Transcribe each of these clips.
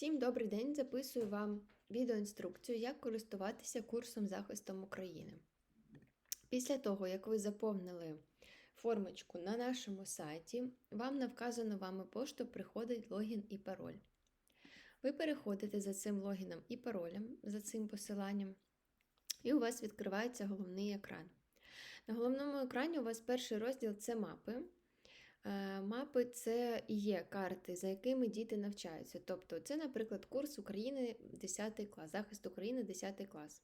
Всім добрий день! Записую вам відеоінструкцію, як користуватися курсом захистом України. Після того, як ви заповнили формочку на нашому сайті, вам на вказану вами пошту приходить логін і пароль. Ви переходите за цим логіном і паролем, за цим посиланням, і у вас відкривається головний екран. На головному екрані у вас перший розділ це мапи. Е, Мапи це і є карти, за якими діти навчаються. Тобто, це, наприклад, курс України 10 клас, захист України 10 клас.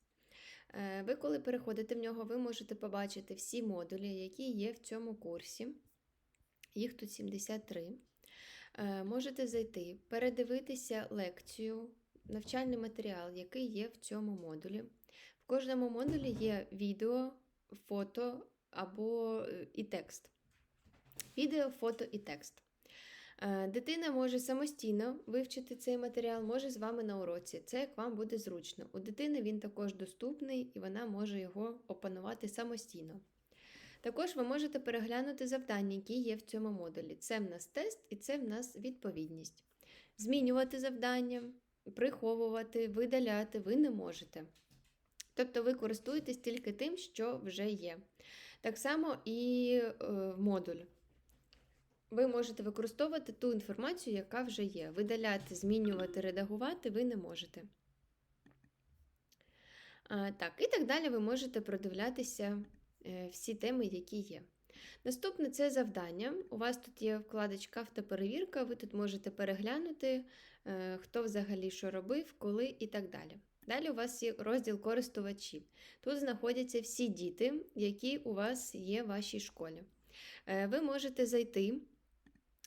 Е, Ви, коли переходите в нього, ви можете побачити всі модулі, які є в цьому курсі. Їх тут 73. Е, Можете зайти, передивитися лекцію, навчальний матеріал, який є в цьому модулі. В кожному модулі є відео, фото або і текст. Відео, фото і текст. Е, Дитина може самостійно вивчити цей матеріал, може з вами на уроці. Це як вам буде зручно. У дитини він також доступний і вона може його опанувати самостійно. Також ви можете переглянути завдання, які є в цьому модулі. Це в нас тест і це в нас відповідність. Змінювати завдання, приховувати, видаляти ви не можете. Тобто ви користуєтесь тільки тим, що вже є. Так само і е, модуль. Ви можете використовувати ту інформацію, яка вже є. Видаляти, змінювати, редагувати ви не можете. Так, і так далі ви можете продивлятися е, всі теми, які є. Наступне це завдання. У вас тут є вкладочка автоперевірка, ви тут можете переглянути, е, хто взагалі що робив, коли і так далі. Далі у вас є розділ користувачів. Тут знаходяться всі діти, які у вас є в вашій школі. Е, Ви можете зайти,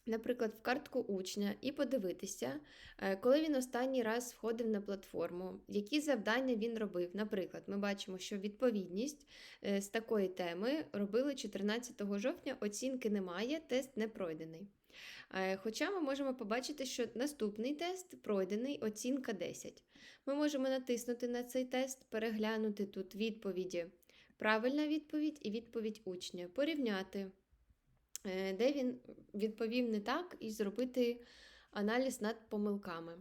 наприклад, в картку учня і подивитися, е, коли він останній раз входив на платформу, які завдання він робив. Наприклад, ми бачимо, що відповідність е, з такої теми робили 14 жовтня, оцінки немає, тест не пройдений. Е, Хоча ми можемо побачити, що наступний тест пройдений, оцінка 10. Ми можемо натиснути на цей тест, переглянути тут відповіді. Правильна відповідь і відповідь учня, порівняти, де він відповів не так, і зробити аналіз над помилками.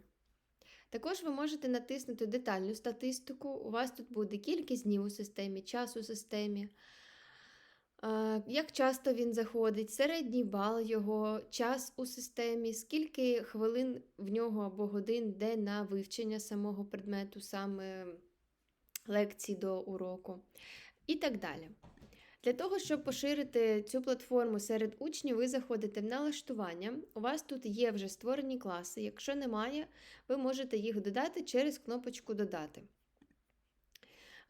Також ви можете натиснути детальну статистику. У вас тут буде кількість днів у системі, час у системі, е, як часто він заходить, середній бал його, час у системі, скільки хвилин в нього або годин йде на вивчення самого предмету, саме лекцій до уроку і так далі. Для того, щоб поширити цю платформу серед учнів, ви заходите в налаштування. У вас тут є вже створені класи. Якщо немає, ви можете їх додати через кнопочку Додати.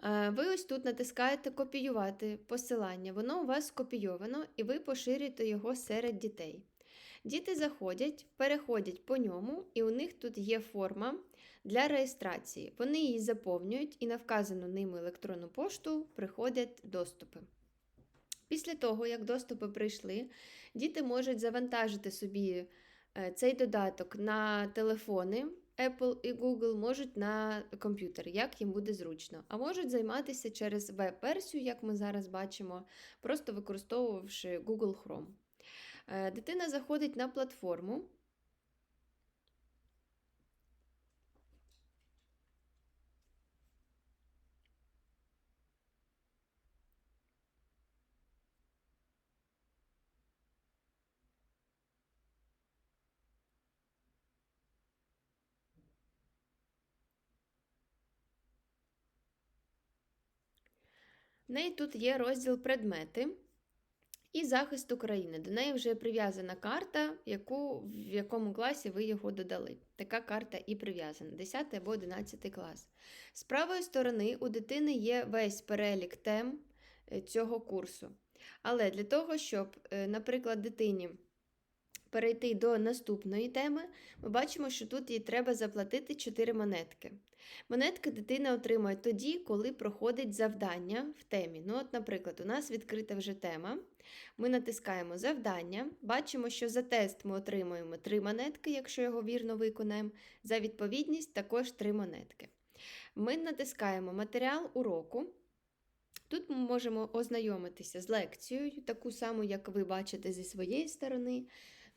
Е, Ви ось тут натискаєте Копіювати посилання. Воно у вас скопійовано, і ви поширюєте його серед дітей. Діти заходять, переходять по ньому, і у них тут є форма для реєстрації. Вони її заповнюють і на вказану ними електронну пошту приходять доступи. Після того, як доступи прийшли, діти можуть завантажити собі е, цей додаток на телефони Apple і Google, можуть на комп'ютер, як їм буде зручно, а можуть займатися через веб-версію, як ми зараз бачимо, просто використовувавши Google Chrome. Е, Дитина заходить на платформу. В неї тут є розділ предмети і захист України. До неї вже прив'язана карта, яку, в якому класі ви його додали. Така карта і прив'язана, 10 або 11 клас. З правої сторони у дитини є весь перелік тем е, цього курсу. Але для того, щоб, е, наприклад, дитині перейти до наступної теми, ми бачимо, що тут їй треба заплатити 4 монетки. Монетки дитина отримує тоді, коли проходить завдання в темі. Ну, от, Наприклад, у нас відкрита вже тема. Ми натискаємо завдання, бачимо, що за тест ми отримуємо 3 монетки, якщо його вірно виконаємо, за відповідність також 3 монетки. Ми натискаємо матеріал уроку. Тут ми можемо ознайомитися з лекцією, таку саму, як ви бачите зі своєї сторони.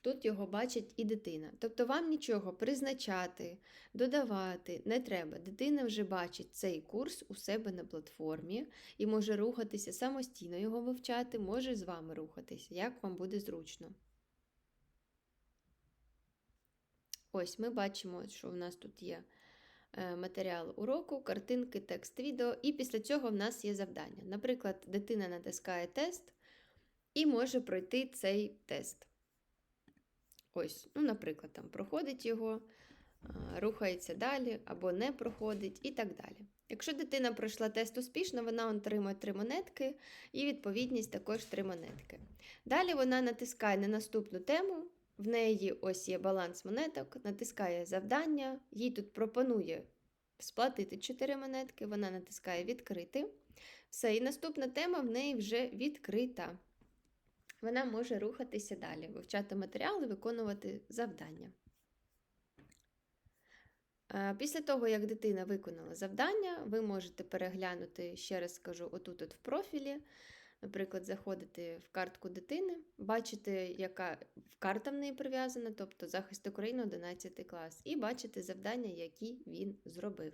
Тут його бачить і дитина. Тобто вам нічого призначати, додавати не треба. Дитина вже бачить цей курс у себе на платформі і може рухатися самостійно його вивчати, може з вами рухатися, як вам буде зручно. Ось ми бачимо, що в нас тут є е, матеріал уроку, картинки, текст відео, і після цього в нас є завдання. Наприклад, дитина натискає тест і може пройти цей тест. Ось, ну, наприклад, там проходить його, рухається далі або не проходить і так далі. Якщо дитина пройшла тест успішно, вона отримує три монетки і відповідність також три монетки. Далі вона натискає на наступну тему. В неї ось є баланс монеток, натискає завдання, їй тут пропонує сплатити 4 монетки, вона натискає відкрити. Все, і наступна тема в неї вже відкрита. Вона може рухатися далі, вивчати матеріали, виконувати завдання. Е, Після того, як дитина виконала завдання, ви можете переглянути, ще раз скажу, отут от в профілі. Наприклад, заходити в картку дитини, бачити, яка карта в неї прив'язана, тобто захист України 11 клас, і бачити завдання, які він зробив.